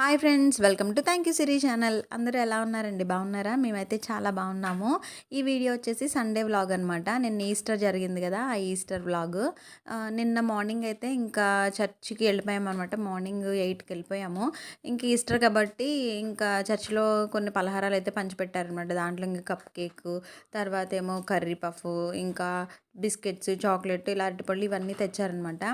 Hi friends welcome to thank you Siri channel. అందరూ ఎలా ఉన్నారండి? బాగున్నారా? మేమైతే చాలా బాగున్నాము. ఈ వీడియో వచ్చేసి సండే వ్లాగ్ అనమాట నిన్న ఈస్టర్ జరిగింది కదా ఆ ఈస్టర్ వ్లాగ్. నిన్న మార్నింగ్ అయితే ఇంకా చర్చికి వెళ్ళిపోయామన్నమాట మార్నింగ్ ఎయిట్కి వెళ్ళిపోయాము. ఇంక ఈస్టర్ కాబట్టి ఇంకా చర్చిలో కొన్ని పలహారాలు అయితే పంచిపెట్టారనమాట దాంట్లో ఇంకా కప్ కేక్ తర్వాత ఏమో కర్రీ పఫ్ ఇంకా బిస్కెట్స్ చాక్లెట్ ఇలాంటి పళ్ళు ఇవన్నీ తెచ్చారనమాట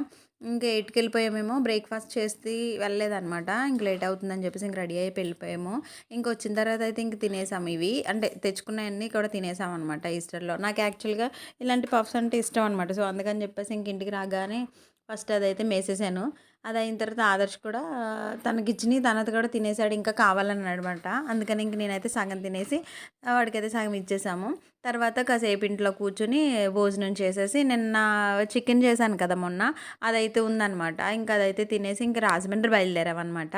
ఇంకా ఎయిట్కి వెళ్ళిపోయామేమో బ్రేక్ఫాస్ట్ చేసి వెళ్ళలేదన్నమాట. ఇంక లేట్ అవుతుందని చెప్పేసి ఇంక రెడీ అయిపోయి వెళ్ళిపోయాము. ఇంక వచ్చిన తర్వాత అయితే ఇంక తినేసాము ఇవి. అంటే తెచ్చుకున్నవన్నీ కూడా తినేసాం అనమాట ఈస్టర్లో నాకు యాక్చువల్గా ఇలాంటి పఫ్స్ అంటే ఇష్టం అనమాట సో అందుకని చెప్పేసి ఇంక ఇంటికి రాగానే ఫస్ట్ అదైతే మేసేసాను. అది అయిన తర్వాత ఆదర్శ్ కూడా తనకిచ్చినవి తనది కూడా తినేసాడు ఇంకా కావాలని అనమాట అందుకని ఇంక నేనైతే సగం తినేసి వాడికైతే సగం ఇచ్చేసాము. తర్వాత కాసేపు ఇంట్లో కూర్చుని భోజనం చేసేసి నిన్న చికెన్ చేశాను కదా మొన్న అదైతే ఉందన్నమాట. ఇంకా అదైతే తినేసి ఇంక రాజమండ్రి బయలుదేరామన్నమాట.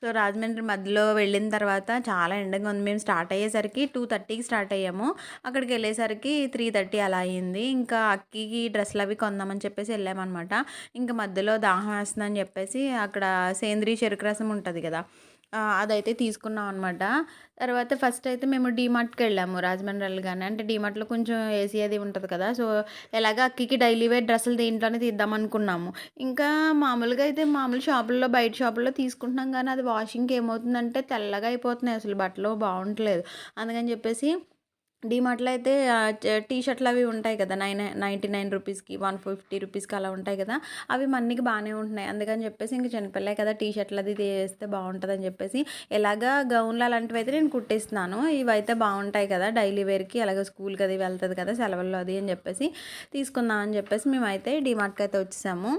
సో రాజమండ్రి మధ్యలో వెళ్ళిన తర్వాత చాలా ఎండగా ఉంది. మేము స్టార్ట్ అయ్యేసరికి టూ థర్టీకి స్టార్ట్ అయ్యాము. అక్కడికి వెళ్ళేసరికి త్రీ థర్టీ అలా అయ్యింది ఇంకా అక్కికి డ్రెస్సులు అవి కొందామని చెప్పేసి వెళ్ళామన్నమాట. ఇంకా మధ్యలో దాహం వేస్తుందని చెప్పేసి అక్కడ సేంద్రీయ చెరుకు రసం ఉంటుంది కదా అదైతే తీసుకున్నాం అనమాట తర్వాత ఫస్ట్ అయితే మేము డీమార్ట్కి వెళ్ళాము రాజమండ్రి కానీ అంటే డీమార్ట్లో కొంచెం ఏసీ అది ఉంటుంది కదా. సో ఎలాగ అక్కికి డైలీ వేర్ డ్రెస్సులు దీంట్లోనే తీద్దాం అనుకున్నాము. ఇంకా మామూలుగా అయితే మామూలు షాపుల్లో బయట షాపుల్లో తీసుకుంటున్నాం కానీ అది వాషింగ్కి ఏమవుతుందంటే తెల్లగా అయిపోతున్నాయి. అసలు బట్టలు బాగుంటలేదు. అందుకని చెప్పేసి డీమార్ట్లో అయితే టీ షర్ట్లు అవి ఉంటాయి కదా నైన్ నైంటీ నైన్ రూపీస్కి వన్ ఫిఫ్టీ రూపీస్కి అలా ఉంటాయి కదా అవి మన్నీకి బాగానే ఉంటున్నాయి. అందుకని చెప్పేసి ఇంక చిన్నపిల్లే కదా టీ షర్ట్లు అది వేస్తే బాగుంటుందని చెప్పేసి ఎలాగా గౌన్లు అలాంటివి అయితే నేను కుట్టిస్తున్నాను. ఇవి అయితే బాగుంటాయి కదా డైలీ వేర్కి అలాగే స్కూల్కి అది వెళ్తుంది కదా సెలవుల్లో అది అని చెప్పేసి తీసుకుందాం అని చెప్పేసి మేమైతే డీమార్ట్కి అయితే వచ్చేసాము.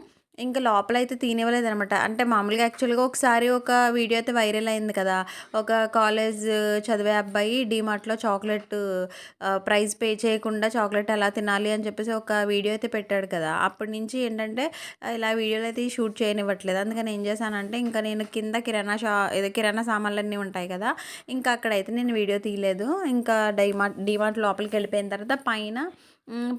ఇంకా లోపలైతే తినేవలేదు అనమాట అంటే మామూలుగా యాక్చువల్గా ఒకసారి ఒక వీడియో అయితే వైరల్ అయింది కదా. ఒక కాలేజ్ చదివే అబ్బాయి డీమార్ట్లో చాక్లెట్ ప్రైస్ పే చేయకుండా చాక్లెట్ ఎలా తినాలి అని చెప్పేసి ఒక వీడియో అయితే పెట్టాడు కదా. అప్పటి నుంచి ఏంటంటే ఇలా వీడియోలు అయితే షూట్ చేయనివ్వట్లేదు. అందుకని ఏం చేశానంటే ఇంకా నేను కింద కిరాణా షా ఏదో కిరాణా సామాన్లు అన్నీ ఉంటాయి కదా. ఇంకా అక్కడైతే నేను వీడియో తీయలేదు. ఇంకా డైమార్ట్ డీమార్ట్ లోపలికి వెళ్ళిపోయిన తర్వాత పైన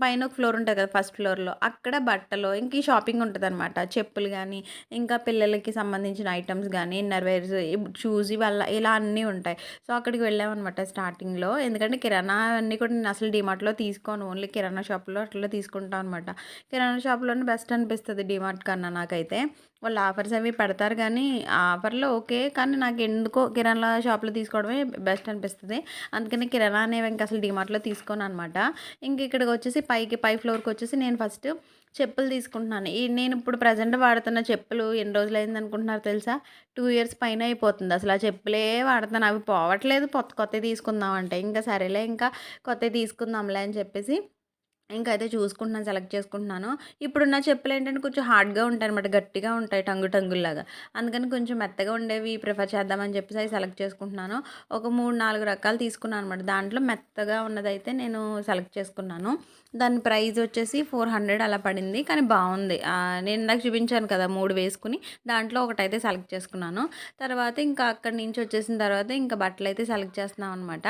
పైన ఒక ఫ్లోర్ ఉంటుంది కదా ఫస్ట్ ఫ్లోర్లో. అక్కడ బట్టలు ఇంక ఈ షాపింగ్ ఉంటుంది అనమాట చెప్పులు కానీ ఇంకా పిల్లలకి సంబంధించిన ఐటమ్స్ కానీ ఇన్నర్వేర్స్ షూస్ ఇవల్ల ఇలా అన్నీ ఉంటాయి. సో అక్కడికి వెళ్ళామన్నమాట స్టార్టింగ్లో. ఎందుకంటే కిరాణా అన్నీ కూడా నేను అసలు డిమార్ట్లో తీసుకోను. ఓన్లీ కిరాణా షాప్లో అట్లా తీసుకుంటాను అనమాట కిరాణా షాప్లోనే బెస్ట్ అనిపిస్తుంది డిమార్ట్ కన్నా నాకైతే. వాళ్ళు ఆఫర్స్ అవి పెడతారు కానీ ఆఫర్లో ఓకే కానీ నాకు ఎందుకో కిరాణా షాప్లో తీసుకోవడమే బెస్ట్ అనిపిస్తుంది. అందుకని కిరాణా అనేవి ఇంకా అసలు డిమార్ట్లో తీసుకోను అనమాట ఇంక ఇక్కడికి వచ్చేసి పైకి పై ఫ్లోర్కి వచ్చేసి నేను ఫస్ట్ చెప్పులు తీసుకుంటున్నాను. ఈ నేను ఇప్పుడు ప్రజెంట్ వాడుతున్న చెప్పులు ఎన్ని రోజులు అయింది అనుకుంటున్నారు తెలుసా? టూ ఇయర్స్ పైన అయిపోతుంది. అసలు ఆ చెప్పులే వాడుతాను అవి పోవట్లేదు. కొత్త కొత్తవి తీసుకుందాం అంటే. ఇంకా సరేలే ఇంకా కొత్తవి తీసుకుందాంలే అని చెప్పేసి ఇంకా అయితే చూసుకుంటున్నాను సెలెక్ట్ చేసుకుంటున్నాను. ఇప్పుడున్న చెప్పులు ఏంటంటే కొంచెం హార్డ్గా ఉంటాయి అనమాట గట్టిగా ఉంటాయి టంగు టంగుల్లాగా అందుకని కొంచెం మెత్తగా ఉండేవి ప్రిఫర్ చేద్దామని చెప్పేసి అవి సెలెక్ట్ చేసుకుంటున్నాను. ఒక మూడు నాలుగు రకాలు తీసుకున్నాను అనమాట దాంట్లో మెత్తగా ఉన్నదైతే నేను సెలెక్ట్ చేసుకున్నాను. దాని ప్రైస్ వచ్చేసి ఫోర్ హండ్రెడ్ అలా పడింది కానీ బాగుంది. నేను నాకు చూపించాను కదా మూడు వేసుకుని దాంట్లో ఒకటైతే సెలెక్ట్ చేసుకున్నాను. తర్వాత ఇంకా అక్కడి నుంచి వచ్చేసిన తర్వాత ఇంకా బట్టలు అయితే సెలెక్ట్ చేస్తున్నాం అనమాట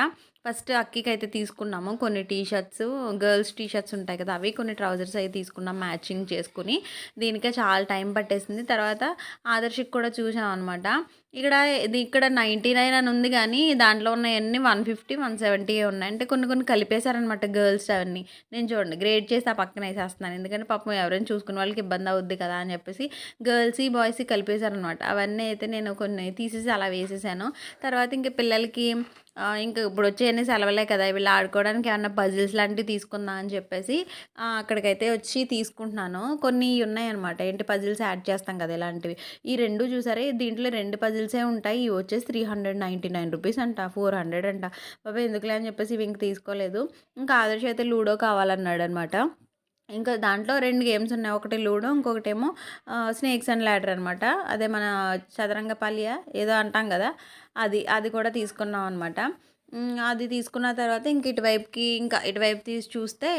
ఫస్ట్ అక్కికి అయితే తీసుకున్నాము. కొన్ని T shirts girls T shirts ఉంటాయి కదా అవి కొన్ని ట్రౌజర్స్ అయితే తీసుకున్నాం మ్యాచింగ్ చేసుకుని. దీనికే చాలా టైం పట్టేసింది. తర్వాత ఆదర్శకి కూడా చూసాం అనమాట ఇక్కడ ఇది ఇక్కడ నైంటీ నైన్ అని ఉంది కానీ దాంట్లో ఉన్నవన్నీ వన్ ఫిఫ్టీ వన్ సెవెంటీ ఉన్నాయి. అంటే కొన్ని కొన్ని కలిపేశారనమాట గర్ల్స్ అవన్నీ. నేను చూడండి గ్రేడ్ చేసి ఆ పక్కన వేసేస్తున్నాను. ఎందుకంటే పాపం ఎవరైనా చూసుకునే వాళ్ళకి ఇబ్బంది అవుద్ది కదా అని చెప్పేసి గర్ల్స్ బాయ్స్ కలిపేశారనమాట అవన్నీ అయితే నేను కొన్ని తీసేసి అలా వేసేసాను. తర్వాత ఇంకా పిల్లలకి ఇంకా ఇప్పుడు వచ్చే సెలవులే కదా వీళ్ళు ఆడుకోవడానికి ఏమన్నా పజిల్స్ లాంటివి తీసుకుందాం అని చెప్పేసి అక్కడికైతే వచ్చి తీసుకుంటున్నాను. కొన్ని ఉన్నాయి అనమాట ఏంటి పజిల్స్ యాడ్ చేస్తాం కదా ఇలాంటివి. ఈ రెండు చూసారే? దీంట్లో రెండు పజిల్సే ఉంటాయి. ఇవి వచ్చేసి three hundred ninety nine rupees అంట ఫోర్ హండ్రెడ్ అంట. బాబా ఎందుకులే అని చెప్పేసి ఇవి ఇంక తీసుకోలేదు. ఇంకా ఆదర్శ అయితే లూడో కావాలన్నాడు అనమాట ఇంకా దాంట్లో రెండు గేమ్స్ ఉన్నాయి. ఒకటి లూడో ఇంకొకటి ఏమో స్నేక్స్ అండ్ ల్యాడర్ అనమాట అదే మన చదరంగ ఏదో అంటాం కదా అది అది కూడా తీసుకున్నాం అనమాట అది తీసుకున్న తర్వాత ఇంక ఇటువైపుకి ఇంకా ఇటువైపు తీసి చూస్తే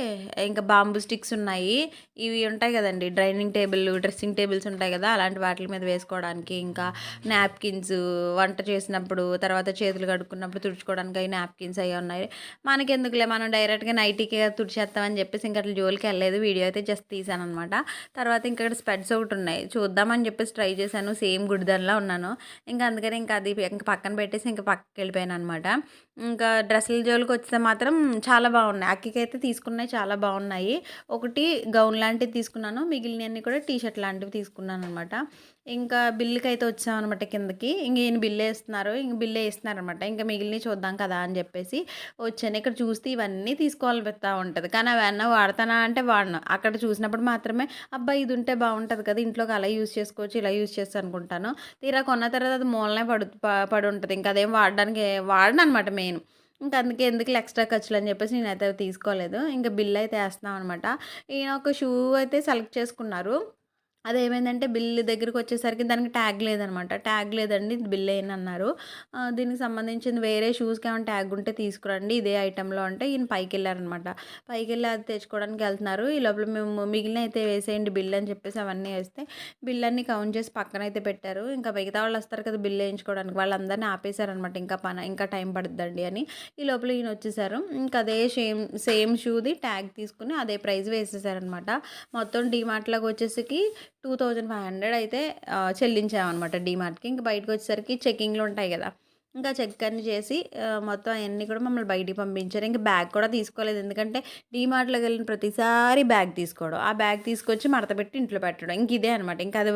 ఇంకా బాంబు స్టిక్స్ ఉన్నాయి. ఇవి ఉంటాయి కదండి డైనింగ్ టేబుల్, డ్రెస్సింగ్ టేబుల్స్ ఉంటాయి కదా అలాంటి వాటిల మీద వేసుకోవడానికి ఇంకా నాప్కిన్స్ వంట చేసినప్పుడు, తర్వాత చేతులు కడుక్కున్నప్పుడు తుడుచుకోవడానికి అవి నాప్కిన్స్ అవి ఉన్నాయి. మనకి ఎందుకులే మనం డైరెక్ట్‌గా నైటీకే తుడిచేస్తామని చెప్పేసి ఇంకా అట్లా జోలికి వెళ్ళలేదు వీడియో అయితే జస్ట్ తీసాను అనమాట తర్వాత ఇంక ఇక్కడ స్పెడ్స్ ఒకటున్నాయి. చూద్దామని చెప్పేసి ట్రై చేశాను. సేమ్ గుడిదానిలా ఉన్నాను. ఇంకా అందుకని ఇంకా అది ఇంకా పక్కన పెట్టేసి ఇంకా పక్కకి వెళ్ళిపోయాను అనమాట ఇంకా డ్రెస్సుల జోలికొస్తే మాత్రం చాలా బాగున్నాయి. అక్కికైతే తీసుకున్నాయి చాలా బాగున్నాయి. ఒకటి గౌన్ లాంటివి తీసుకున్నాను. మిగిలినవన్నీ కూడా టీ షర్ట్ లాంటివి తీసుకున్నాననమాట. ఇంకా బిల్లుకైతే వచ్చామనమాట కిందకి. ఇంక ఈయన బిల్లేస్తున్నారు. ఇంక బిల్లేస్తున్నారనమాట. ఇంకా మిగిలినవి చూద్దాం కదా! అని చెప్పేసి వచ్చాను. ఇక్కడ చూస్తే ఇవన్నీ తీసుకోవాలి పెడతా ఉంటుంది కానీ అవన్నీ వాడతానా అంటే వాడను. అక్కడ చూసినప్పుడు మాత్రమే అబ్బా! ఇది ఉంటే బాగుంటుంది కదా! ఇంట్లోకి అలా యూజ్ చేసుకోవచ్చు, ఇలా యూజ్ చేస్తా అనుకుంటాను. తీరా కొన్న తర్వాత అది మూలనే పడు పడి ఉంటుంది ఇంకా అదేం వాడడానికి మేము మెయిన్. ఇంకా అందుకే ఎందుకు ఎక్స్‌ట్రా ఖర్చులని చెప్పేసి నేనైతే అవి తీసుకోలేదు. అయితే వేస్తున్నాం అనమాట ఈయన ఒక షూ అయితే సెలెక్ట్ చేసుకున్నారు. అదేమైందంటే బిల్లు దగ్గరికొచ్చేసరికి దానికి ట్యాగ్ లేదనమాట. ట్యాగ్ లేదండి బిల్ అన్నారు దీనికి సంబంధించింది వేరే షూస్కి ఏమైనా ట్యాగ్ ఉంటే తీసుకురండి ఇదే ఐటెంలో అంటే ఈయన పైకి వెళ్ళారనమాట పైకి వెళ్ళి అది తెచ్చుకోవడానికి వెళ్తున్నారు ఈ లోపల మేము మిగిలినయైతే వేసేయండి బిల్ అని చెప్పేసి అవన్నీ వేస్తే బిల్ అన్ని కౌంట్ చేసి పక్కన అయితే పెట్టారు. ఇంకా మిగతా వాళ్ళు వస్తారు కదా! బిల్లేయించుకోవడానికి వాళ్ళందరిని ఆపేశారనమాట. ఇంకా పన ఇంకా టైం పడుద్దండి అని. ఈ లోపల ఈయన వచ్చేసారు. ఇంకా అదే సేమ్ సేమ్ షూది ట్యాగ్ తీసుకుని అదే ప్రైస్ వేసేసారనమాట. మొత్తం డీమార్ట్‌లోకి వచ్చేసరికి 2500 అయితే చెల్లించామన్నమాట చెల్లించామనమాట డీమార్ట్‌కి. ఇంక బయటకొచ్చేసరికి చెకింగ్‌లు ఉంటాయి కదా ఇంకా చెక్ అన్ని చేసి మొత్తం అవన్నీ కూడా మమ్మల్ని బయటికి పంపించారు. ఇంకా బ్యాగ్ కూడా తీసుకోలేదు. ఎందుకంటే డీమార్ట్లోకి వెళ్ళిన ప్రతిసారి బ్యాగ్ తీసుకోవడం. ఆ బ్యాగ్ తీసుకొచ్చి మడతపెట్టి ఇంట్లో పెట్టడం. ఇంక ఇదే అనమాట. ఇంకా అది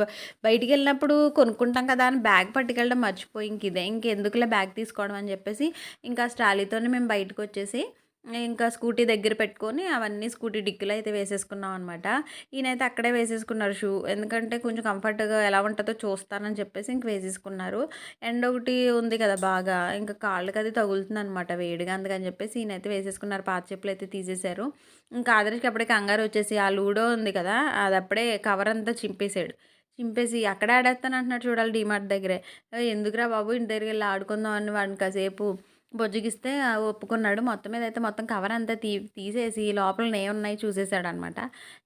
బయటికెళ్ళినప్పుడు కొనుక్కుంటాం కదా! అని బ్యాగ్ పట్టుకెళ్ళడం మర్చిపోయి ఇంక ఇదే. ఇంకెందుకులే బ్యాగ్ తీసుకోవడం అని చెప్పేసి ఇంకా స్టాలీతోనే మేము బయటకొచ్చేసి ఇంకా స్కూటీ దగ్గర పెట్టుకొని అవన్నీ స్కూటీ డిక్కీలో అయితే వేసేసుకున్నాం అనమాట. ఈయనైతే అక్కడే వేసేసుకున్నారు షూ. ఎందుకంటే కొంచెం కంఫర్ట్‌గా ఎలా ఉంటుందో చూస్తానని చెప్పేసి ఇంక వేసేసుకున్నారు. ఎండ ఒకటి ఉంది కదా! బాగా ఇంకా కాళ్ళకి అది తగులుతుందనమాట వేడిగా. అందుకని చెప్పేసి ఈయనైతే వేసేసుకున్నారు. పాత అయితే తీసేశారు. ఇంకా ఆదరికి అప్పుడే కంగారు వచ్చేసి ఆ లూడో ఉంది కదా! అది అప్పుడే కవర్ అంతా చింపేసాడు. చింపేసి అక్కడే ఆడేస్తాను అంటున్నాడు చూడాలి డీమార్ట్ దగ్గరే. ఎందుకురా బాబు ఇంటి దగ్గరికెళ్ళి ఆడుకుందాం" అని వాడిని కాసేపు బుజ్జగిస్తే ఒప్పుకున్నాడు. మొత్తం మీద అయితే మొత్తం కవర్ అంతా తీ తీసేసి లోపల చూసేసాడు చూసేసాడనమాట.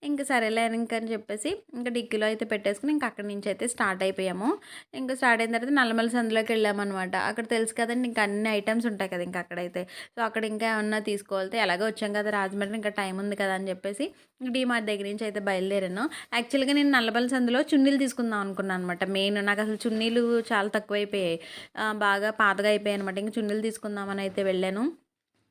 ఇంకా సరేలే ఇంకని చెప్పేసి ఇంకా డిక్కీలో అయితే పెట్టేసుకుని ఇంక అక్కడి నుంచి అయితే స్టార్ట్ అయిపోయాము. ఇంకా స్టార్ట్ అయిన తర్వాత నల్లమల సందులోకి వెళ్ళామన్నమాట అక్కడ తెలుసు కదండి ఇంకా అన్ని ఐటమ్స్ ఉంటాయి కదా! ఇంకా అక్కడైతే. సో, అక్కడ ఇంకా ఏమన్నా తీసుకోవాలితే ఎలాగో వచ్చాం కదా! రాజమండ్రి ఇంకా టైం ఉంది కదా! అని చెప్పేసి డీమార్ట్ దగ్గర నుంచి అయితే బయలుదేరాను. యాక్చువల్‌గా నేను నల్లబల సందులో చున్నీలు తీసుకుందాం అనుకున్నాను అనమాట. మెయిన్ నాకు అసలు చున్నీలు చాలా తక్కువైపోయాయి. బాగా పాతగా అయిపోయాయి అనమాట. ఇంకా చున్నీలు తీసుకుందాం తీసుకుందామని అయితే వెళ్ళాను.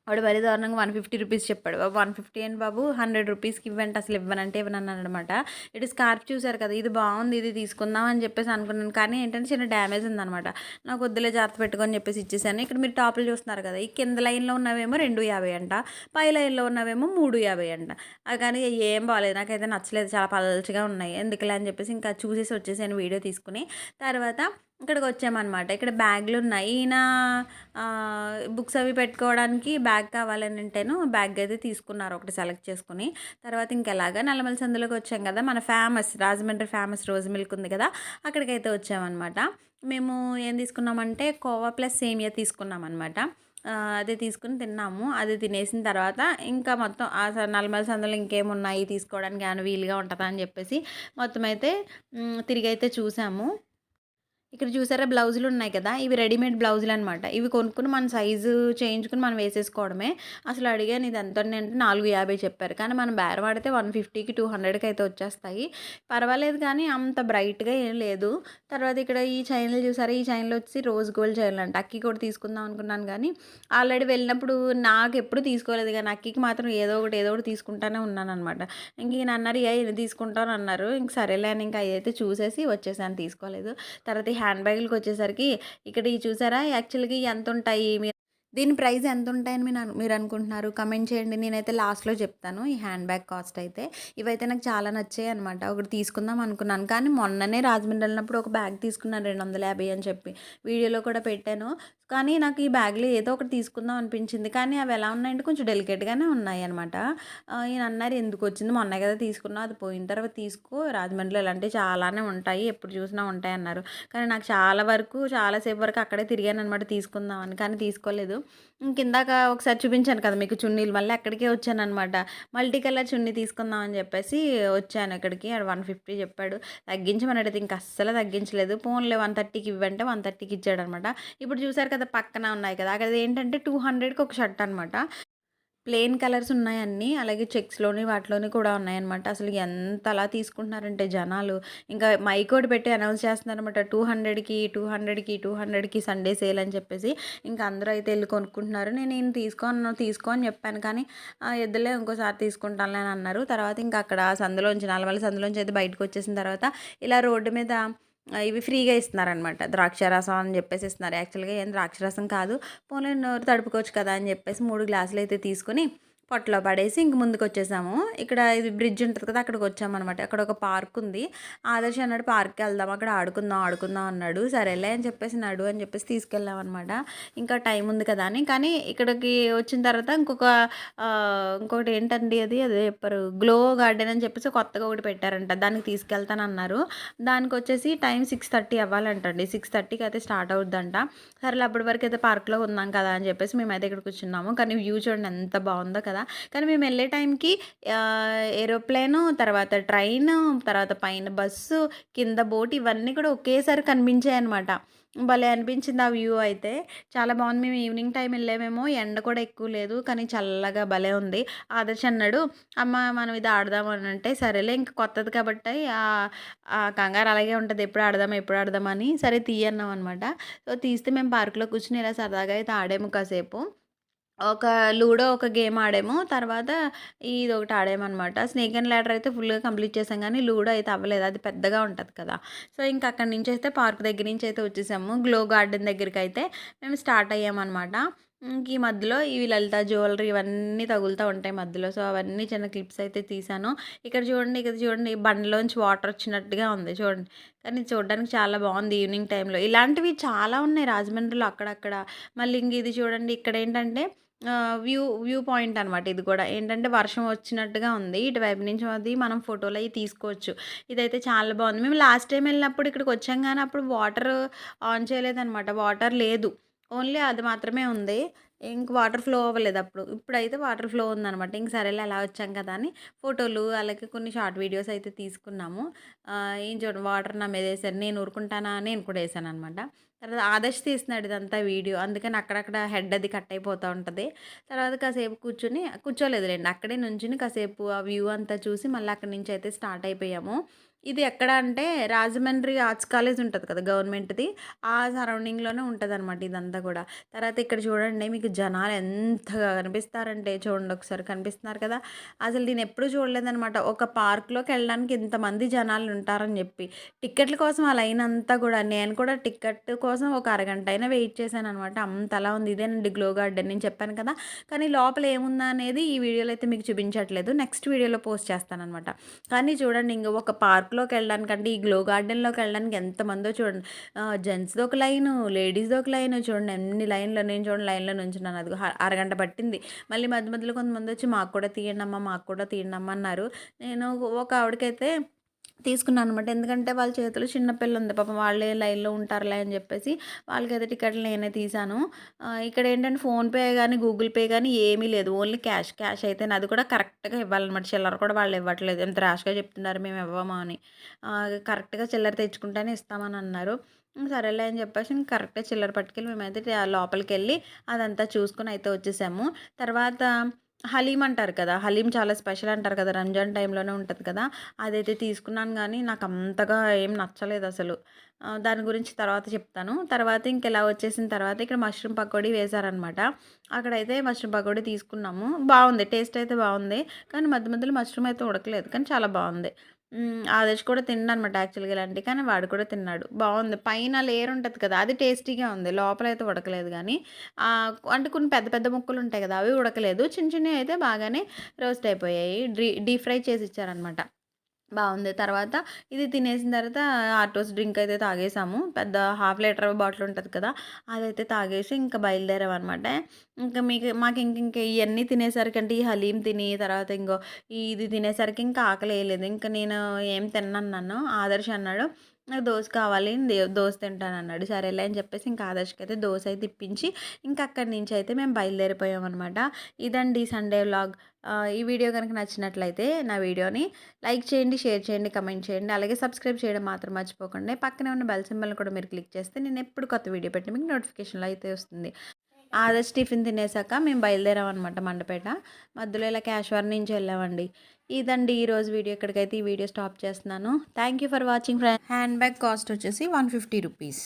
వాడు మరీ దారుణంగా 150 రూపీస్ చెప్పాడు. 150 ఏంటి బాబు 100 రూపీస్‌కి ఇవ్వండి అసలు ఇవ్వనంటే ఇవ్వనన్నాడనమాట. ఇటు స్కార్ఫ్ చూసారు కదా! ఇది బాగుంది ఇది తీసుకుందాం అని చెప్పేసి అనుకున్నాను. కానీ ఏంటంటే చిన్న డ్యామేజ్ ఉందనమాట. నాకు వద్దులే జాగ్రత్త పెట్టుకొని చెప్పేసి ఇచ్చేసాను. ఇక్కడ మీరు టాపులు చూస్తున్నారు కదా! ఈ కింద లైన్‌లో ఉన్నవేమో 250 అంట. పై లైన్‌లో ఉన్నవేమో 350 అంట. కానీ ఏం బాగాలేదు నాకైతే నచ్చలేదు. చాలా పలచగా ఉన్నాయి. ఎందుకులే అని చెప్పేసి ఇంకా చూసేసి వచ్చేసాను వీడియో తీసుకొని. తర్వాత ఇక్కడికి వచ్చామనమాట. ఇక్కడ బ్యాగ్లు ఉన్నాయి ఈయన బుక్స్ అవి పెట్టుకోవడానికి బ్యాగ్ కావాలని అంటేను బ్యాగ్ అయితే తీసుకున్నారు ఒకటి సెలెక్ట్ చేసుకుని తర్వాత ఇంకెలాగా నల్లమల సందులోకి వచ్చాం కదా! మన famous Rajahmundry famous rose milk ఉంది కదా! అక్కడికైతే వచ్చామనమాట. మేము ఏం తీసుకున్నామంటే కోవా ప్లస్ సేమియా తీసుకున్నామనమాట. ఆహ్, అదే తీసుకొని తిన్నాము. అది తినేసిన తర్వాత ఇంకా మొత్తం ఆ స సందులు ఇంకేమున్నాయి తీసుకోవడానికి ఏమైనా వీలుగా ఉంటుందా అని చెప్పేసి మొత్తం అయితే తిరిగి తిరిగైతే చూసాము. ఇక్కడ చూసారా బ్లౌజులు ఉన్నాయి కదా! ఇవి రెడీమేడ్ బ్లౌజులు అనమాట ఇవి కొనుక్కుని మన సైజు చేయించుకొని మనం వేసేసుకోవడమే. అసలు అడిగాను ఇది ఎంతండి అంటే 450 చెప్పారు. కానీ మనం బేర పడితే వన్ ఫిఫ్టీకి టూ హండ్రెడ్కి అయితే వచ్చేస్తాయి. పర్వాలేదు కానీ అంత బ్రైట్‌గా ఏం లేదు. తర్వాత ఇక్కడ ఈ చైన్‌లు చూసారా? ఈ చైన్‌లు వచ్చి రోజ్ గోల్డ్ చైన్‌లు అంట. అక్కి కూడా తీసుకుందాం అనుకున్నాను కానీ ఆల్రెడీ వెళ్ళినప్పుడు నాకు ఎప్పుడు తీసుకోలేదు కానీ అక్కికి మాత్రం ఏదో ఒకటి ఏదో ఒకటి తీసుకుంటానే ఉన్నాను అనమాట ఇంక ఈయన అన్నారు "ఏ తీసుకుంటాను" అన్నారు. ఇంక సరేలే అని ఇంకా అయితే చూసేసి వచ్చేసాను తీసుకోలేదు. తర్వాత హ్యాండ్ బ్యాగులకు వచ్చేసరికి ఇక్కడ ఇయి చూసారా? యాక్చువల్‌గా ఎంత ఉంటాయి మీరు దీని ప్రైస్ ఎంతుంటాయని మీరు మీరు అనుకుంటున్నారు? కమెంట్ చేయండి. నేనైతే లాస్ట్‌లో చెప్తాను. ఈ హ్యాండ్ బ్యాగ్ కాస్ట్ అయితే. ఇవైతే నాకు చాలా నచ్చాయి అనమాట ఒకటి తీసుకుందాం అనుకున్నాను. కానీ మొన్ననే రాజమండ్రి వెళ్ళినప్పుడు ఒక బ్యాగ్ తీసుకున్నాను 250 అని చెప్పి. వీడియోలో కూడా పెట్టాను. కానీ నాకు ఈ బ్యాగ్‌లో ఏదో ఒకటి తీసుకుందాం అనిపించింది. కానీ అవి ఎలా ఉన్నాయంటే కొంచెం డెలికేట్‌గానే ఉన్నాయి అనమాట ఈయన అన్నారు ఎందుకు వచ్చింది మొన్న కదా తీసుకున్నావు. అది పోయిన తర్వాత తీసుకో. రాజమండ్రిలో ఇలాంటివి చాలానే ఉంటాయి. ఎప్పుడు చూసినా ఉంటాయి" అన్నారు. కానీ నాకు చాలా వరకు చాలాసేపు వరకు అక్కడే తిరిగాను అనమాట తీసుకుందామని. కానీ తీసుకోలేదు. ఇందాక ఒకసారి చూపించాను కదా మీకు చున్నీలు మళ్ళీ అక్కడికే వచ్చాననమాట మల్టీ కలర్ చున్నీ తీసుకుందాం అని చెప్పేసి వచ్చాను ఇక్కడికి. ఆడు వన్ ఫిఫ్టీ చెప్పాడు. తగ్గించమనడైతే అడిగితే అస్సలు తగ్గించలేదు. ఫోన్లే వన్ థర్టీకి ఇవ్వంటే వన్ థర్టీకి ఇచ్చాడు అనమాట ఇప్పుడు చూసారు కదా పక్కన ఉన్నాయి కదా. అక్కడ ఏంటంటే టూ హండ్రెడ్కి ఒక షర్ట్ అనమాట ప్లెయిన్ కలర్స్ ఉన్నాయన్నీ అలాగే చెక్స్లోని వాటిలోని కూడా ఉన్నాయన్నమాట. అసలు ఎంత అలా తీసుకుంటున్నారంటే జనాలు. ఇంకా మైకోడ్ పెట్టి అనౌన్స్ చేస్తున్నారనమాట టూ హండ్రెడ్కి టూ హండ్రెడ్కి టూ హండ్రెడ్కి సండే సేల్ అని చెప్పేసి. ఇంకా అందరూ అయితే వెళ్ళి కొనుక్కుంటున్నారు. నేను నేను తీసుకోను తీసుకో అని చెప్పాను కానీ ఎద్దులే ఇంకోసారి తీసుకుంటానులే అని అన్నారు. తర్వాత ఇంకా అక్కడ సందులోంచి నలవల సందులోంచి అయితే బయటకు వచ్చేసిన తర్వాత ఇలా రోడ్డు మీద ఇవి ఫ్రీగా ఇస్తున్నారనమాట ద్రాక్షారసం అని చెప్పేసి ఇస్తున్నారు. యాక్చువల్గా ఏం ద్రాక్షరసం కాదు. పోనీ నోరు తడుపుకోవచ్చు కదా అని చెప్పేసి మూడు గ్లాసులు అయితే తీసుకుని పొట్టలో పడేసి ఇంక ముందుకు వచ్చేసాము ఇక్కడ ఇది బ్రిడ్జ్ ఉంటుంది కదా అక్కడికి వచ్చామన్నమాట అక్కడ ఒక పార్క్ ఉంది. ఆదర్శ్ అన్నాడు పార్క్కి వెళ్దాం అక్కడ ఆడుకుందాం ఆడుకుందాం అన్నాడు. సరేలే అని చెప్పేసి నడు అని చెప్పేసి తీసుకెళ్ళాం అనమాట ఇంకా టైం ఉంది కదా అని. కానీ ఇక్కడికి వచ్చిన తర్వాత ఇంకొక ఇంకొకటి ఏంటండి అది? అదే చెప్పారు గ్లో గార్డెన్ అని చెప్పేసి కొత్తగా ఒకటి పెట్టారంట. దానికి తీసుకెళ్తాను అన్నారు దానికి వచ్చేసి టైం సిక్స్ థర్టీ అవ్వాలంటండి. సిక్స్ థర్టీకి అయితే స్టార్ట్ అవుద్దంట. సరే అప్పటి వరకు అయితే పార్క్లో ఉన్నాం కదా అని చెప్పేసి మేమైతే ఇక్కడ కూర్చున్నాము. కానీ వ్యూ చూడండి ఎంత బాగుందో కదా. కానీ మేము వెళ్ళే టైంకి ఏరోప్లేను తర్వాత ట్రైన్ తర్వాత పైన బస్సు కింద బోట్ ఇవన్నీ కూడా ఒకేసారి కనిపించాయి అనమాట భలే అనిపించింది ఆ వ్యూ అయితే. చాలా బాగుంది. మేము ఈవినింగ్ టైం వెళ్ళామేమో ఎండ కూడా ఎక్కువ లేదు కానీ చల్లగా భలే ఉంది. ఆదర్శ అన్నాడు అమ్మ మనం ఇది ఆడదాం అని అంటే సరేలే ఇంక కొత్తది కాబట్టి ఆ కంగారు అలాగే ఉంటుంది. ఎప్పుడు ఆడదాం ఎప్పుడు ఆడదామని సరే తీయన్నాం అనమాట సో తీస్తే మేము పార్కులో కూర్చుని ఇలా సరదాగా అయితే ఆడాము కాసేపు. ఒక లూడో ఒక గేమ్ ఆడాము. తర్వాత ఇది ఒకటి ఆడామన్నమాట. స్నేక్ అండ్ ల్యాడర్ అయితే ఫుల్గా కంప్లీట్ చేసాం కానీ లూడో అయితే అవ్వలేదు. అది పెద్దగా ఉంటుంది కదా. సో ఇంకా అక్కడి నుంచి అయితే పార్క్ దగ్గర నుంచి అయితే వచ్చేసాము. గ్లో గార్డెన్ దగ్గరికి అయితే మేము స్టార్ట్ అయ్యామన్నమాట. ఇంక ఈ మధ్యలో ఇవి లలిత జ్యువెలరీ ఇవన్నీ తగులుతూ ఉంటాయి మధ్యలో. సో అవన్నీ చిన్న క్లిప్స్ అయితే తీసాను. ఇక్కడ చూడండి ఇక్కడ చూడండి బండిలోంచి వాటర్ వచ్చినట్టుగా ఉంది చూడండి. కానీ చూడడానికి చాలా బాగుంది ఈవినింగ్ టైంలో. ఇలాంటివి చాలా ఉన్నాయి రాజమండ్రిలో అక్కడక్కడ. మళ్ళీ ఇంక ఇది చూడండి ఇక్కడ ఏంటంటే వ్యూ వ్యూ పాయింట్ అనమాట ఇది కూడా. ఏంటంటే వర్షం వచ్చినట్టుగా ఉంది. ఇటువైపు నుంచి అది మనం ఫోటోలు అవి తీసుకోవచ్చు. ఇదైతే చాలా బాగుంది. మేము లాస్ట్ టైం వెళ్ళినప్పుడు ఇక్కడికి వచ్చాం కానీ అప్పుడు వాటర్ ఆన్ చేయలేదన్నమాట. వాటర్ లేదు. ఓన్లీ అది మాత్రమే ఉంది. ఇంక వాటర్ ఫ్లో అవ్వలేదు అప్పుడు. ఇప్పుడైతే వాటర్ ఫ్లో ఉందనమాట ఇంక సరేలే అలా వచ్చాం కదా అని ఫోటోలు అలాగే కొన్ని షార్ట్ వీడియోస్ అయితే తీసుకున్నాము. ఏం చూడండి వాటర్ నా మీద వేసాను నేను ఊరుకుంటానా? నేను కూడా వేసాను అనమాట తర్వాత ఆదర్శ్ తీస్తున్నాడు ఇదంతా వీడియో. అందుకని అక్కడక్కడ హెడ్ అది కట్ అయిపోతూ ఉంటుంది. తర్వాత కాసేపు కూర్చొని కూర్చోలేదులేండి అక్కడే నుంచుని కాసేపు ఆ వ్యూ అంతా చూసి మళ్ళీ అక్కడి నుంచి అయితే స్టార్ట్ అయిపోయాము. ఇది ఎక్కడ అంటే రాజమండ్రి ఆర్ట్స్ కాలేజ్ ఉంటుంది కదా గవర్నమెంట్ది. ఆ సరౌండింగ్లోనే ఉంటుంది అనమాట ఇదంతా కూడా. తర్వాత ఇక్కడ చూడండి మీకు జనాలు ఎంతగా కనిపిస్తారంటే చూడండి ఒకసారి కనిపిస్తున్నారు కదా. అసలు నేను ఎప్పుడు చూడలేదనమాట ఒక పార్క్లోకి వెళ్ళడానికి ఇంతమంది జనాలు ఉంటారని చెప్పి. టిక్కెట్ల కోసం ఆ లైన్ అంతా కూడా నేను కూడా టికెట్ కోసం ఒక అరగంట అయినా వెయిట్ చేశాను అనమాట అంతలా ఉంది. ఇదేనండి గ్లో గార్డెన్ నేను చెప్పాను కదా. కానీ లోపల ఏముందా అనేది ఈ వీడియోలో అయితే మీకు చూపించట్లేదు. నెక్స్ట్ వీడియోలో పోస్ట్ చేస్తాను అనమాట కానీ చూడండి ఇంక ఒక పార్క్ పార్క్లోకి వెళ్ళడానికి అంటే ఈ గ్లో గార్డెన్లోకి వెళ్ళడానికి ఎంతమందో చూడండి. జెంట్స్ది ఒక లైను లేడీస్ది ఒక లైన్ చూడండి. ఎన్ని లైన్లో నేను చూడండి. లైన్లో నుంచున్నాను అది అరగంట పట్టింది. మళ్ళీ మధ్య మధ్యలో కొంతమంది వచ్చి మాకు కూడా తీయండి అమ్మా మాకు కూడా తీయండి అమ్మ అన్నారు. నేను ఒక ఆవిడకైతే తీసుకున్నాను అనమాట ఎందుకంటే వాళ్ళ చేతిలో చిన్నపిల్ల ఉంది పాపం వాళ్ళే లైన్లో ఉంటారులే అని చెప్పేసి వాళ్ళకైతే టికెట్లు నేనే తీశాను. ఇక్కడ ఏంటంటే ఫోన్పే కానీ గూగుల్ పే కానీ ఏమీ లేదు. ఓన్లీ క్యాష్ క్యాష్ అయితే అది కూడా కరెక్ట్గా ఇవ్వాలన్నమాట. చిల్లర కూడా వాళ్ళు ఇవ్వట్లేదు. ఎంత ర్యాష్గా చెప్తున్నారు మేము ఇవ్వమా అని. కరెక్ట్గా చిల్లర తెచ్చుకుంటేనే ఇస్తామని అన్నారు. సరేలే అని చెప్పేసి కరెక్ట్గా చిల్లర పట్టుకెళ్ళి మేమైతే లోపలికి వెళ్ళి అదంతా చూసుకుని అయితే వచ్చేసాము. తర్వాత హలీం అంటారు కదా హలీం చాలా స్పెషల్ అంటారు కదా రంజాన్ టైంలోనే ఉంటుంది కదా అదైతే తీసుకున్నాను కానీ నాకు అంతగా ఏం నచ్చలేదు అసలు. దాని గురించి తర్వాత చెప్తాను. తర్వాత ఇంక ఇలా వచ్చేసిన తర్వాత ఇక్కడ మష్రూమ్ పకోడీ వేశారనమాట. అక్కడైతే మష్రూమ్ పకోడీ తీసుకున్నాము. బాగుంది టేస్ట్ అయితే బాగుంది కానీ మధ్య మధ్యలో మష్రూమ్ అయితే ఉడకలేదు కానీ చాలా బాగుంది. ఆదర్శ్ కూడా తిన్నానమాట యాక్చువల్గా ఇలాంటి కానీ వాడు కూడా తిన్నాడు. బాగుంది. పైన లేయర్ ఉంటుంది కదా అది టేస్టీగా ఉంది. లోపల అయితే ఉడకలేదు కానీ అంటే కొన్ని పెద్ద పెద్ద ముక్కలు ఉంటాయి కదా అవి ఉడకలేదు. చిన్న చిన్నవి అయితే బాగానే రోస్ట్ అయిపోయాయి. డీ డీప్ ఫ్రై చేసి ఇచ్చారనమాట. బాగుంది. తర్వాత ఇది తినేసిన తర్వాత ఆటోస్ డ్రింక్ అయితే తాగేసాము. పెద్ద హాఫ్ లీటర్ బాటిల్ ఉంటుంది కదా అదైతే తాగేసి ఇంకా బయలుదేరామన్నమాట. ఇంకా మీకు మాకు ఇంక ఇంక ఇవన్నీ తినేసరికి అంటే ఈ హలీం తిని తర్వాత ఇంకో ఇది తినేసరికి ఇంకా ఆకలి వేయలేదు ఇంకా నేను ఏం తిన్నాను నన్ను ఆదర్శ అన్నాడు నాకు దోశ కావాలి దోశ తింటాను అన్నాడు సరేలే అని చెప్పేసి ఇంకా ఆదర్శకి అయితే దోశ అయితే ఇప్పించి ఇంకా అక్కడి నుంచి అయితే మేము బయలుదేరిపోయాం అనమాట ఇదండి సండే వ్లాగ్. ఈ వీడియో కనుక నచ్చినట్లయితే నా వీడియోని లైక్ చేయండి షేర్ చేయండి కమెంట్ చేయండి. అలాగే సబ్స్క్రైబ్ చేయడం మాత్రం మర్చిపోకండి. పక్కనే ఉన్న బెల్ సింబల్ కూడా మీరు క్లిక్ చేస్తే నేను ఎప్పుడు కొత్త వీడియో పెట్టి మీకు నోటిఫికేషన్లో అయితే వస్తుంది. ఆదర్శ్ టిఫిన్ తినేసాక మేము బయలుదేరాం అనమాట మండపేట. మధ్యలో ఇలా క్యాష్వార్ నుంచి వెళ్ళామండి. ఇదండి ఈరోజు వీడియో. ఇక్కడికైతే ఈ వీడియో స్టాప్ చేస్తున్నాను. Thank you for watching friend hand bag cost వచ్చేసి వన్ ఫిఫ్టీ రూపీస్